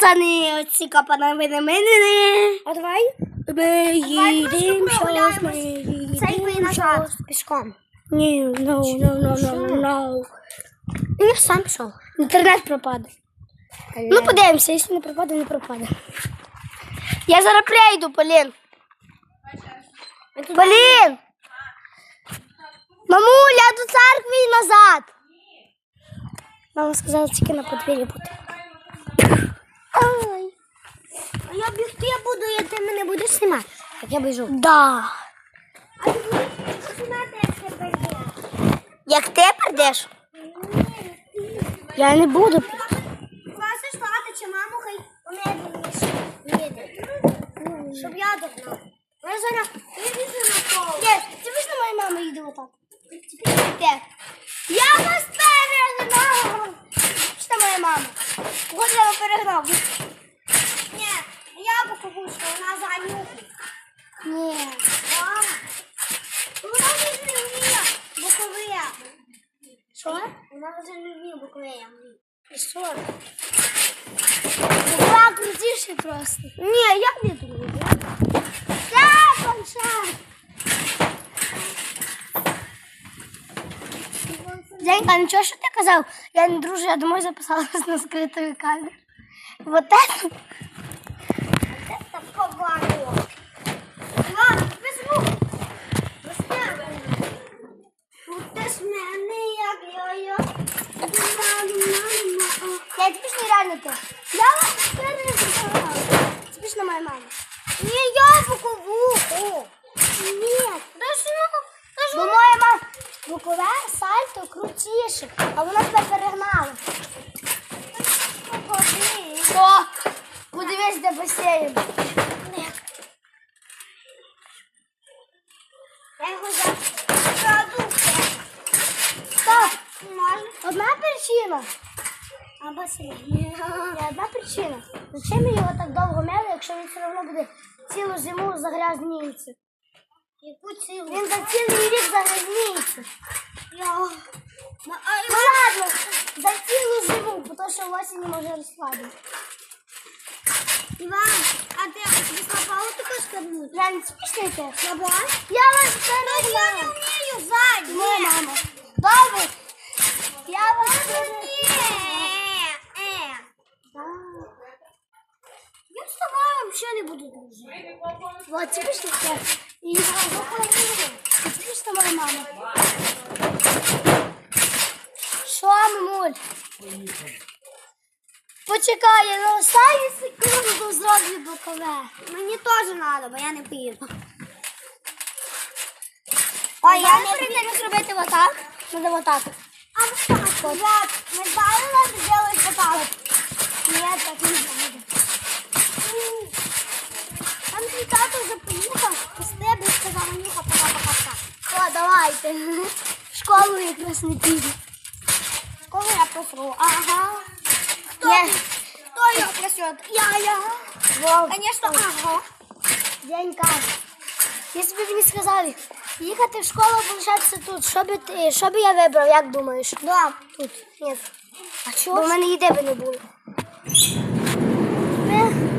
пацани, оці капанамини мене. А давай. Ми їдемо щось, ми їдемо щось. Пішком. Ні, no, no, no, no, no, no. Я сам пішов. Інтернет пропаде. Ну, подивимося, якщо не пропаде, не пропаде. Я зараз прийду, Полін. Полін! Мамуля, до церкви і назад. Мама сказала, тільки на подвір'ї бути. Ай. А я бігти буду, і ти мене будеш знімати. Так я біжу. Да. А ти будеш знімати, як ти прийдеш? Як ти прийдеш? Я не буду. Класи стати, чи маму хай помедленніше їде. Щоб я догнав. Я зараз вивізу на пол. Ні, ти вийшла моя мама їде отак. Де? Я вас перегнав. Що моя мама? Кого я переграв. Ні, я покупушка, вона занюхає. Ні. Мама. Вона вже не вміє бокове. Що? Вона вже не вміє бокове. І що? Була крутіше просто. Ні, я не думаю. Я планшет. Денька, нічого, що ти казав? Я не дружу, я домой записалась на скритою камерою. Вот это. Це поварок. Ладно, візьму. Ти ж мене як. Я типічний реально ти. Я вас переживала. Типічна моя мама. Ні, я боковуху. Ні. Та що? Бо моя мама бокове сальто крутіше, а вона тебе перегнала. Що? Подивись, де басейн. Я його закладу. Так, одна причина. А басейн? Одна причина. Зачем ми його так довго мели, якщо він все одно буде цілу зиму загрязніється? Яку цілу? Він за цілий рік загрязніється. Що осінь може розслабити. Іван, а ти ти слабо таку скарбнути? Я не спішайте. Слабо? Я вас Ну, я не вмію ззаді. Моя мама. Добре. Я вас перегнала. Е, е. Я з тобою взагалі не буду дружити. Вот, типічно це. І типічно моя мама. Що, мамуль? Почекай, я на останню секунду зроблю бокове. Мені теж треба, бо я не піду. Ой, я не перед зробити отак. Надо отак. А вот так, вот. Ми правильно зробили поталок. Ні, так не буде. Там твій тато вже поїхав, тебе і сказав, Анюха, пока-пока. О, давайте. В школу якраз не піду. Коли я посру? Ага. Я... Кто ее красет? Я, я. Вот. Конечно, ага. Денька. Якщо б мені сказали, їхати в школу залишатися тут, що би, ти, що би я вибрав, як думаєш? Да. Тут. Ні. А чого? Бо в мене їде би не було. Э.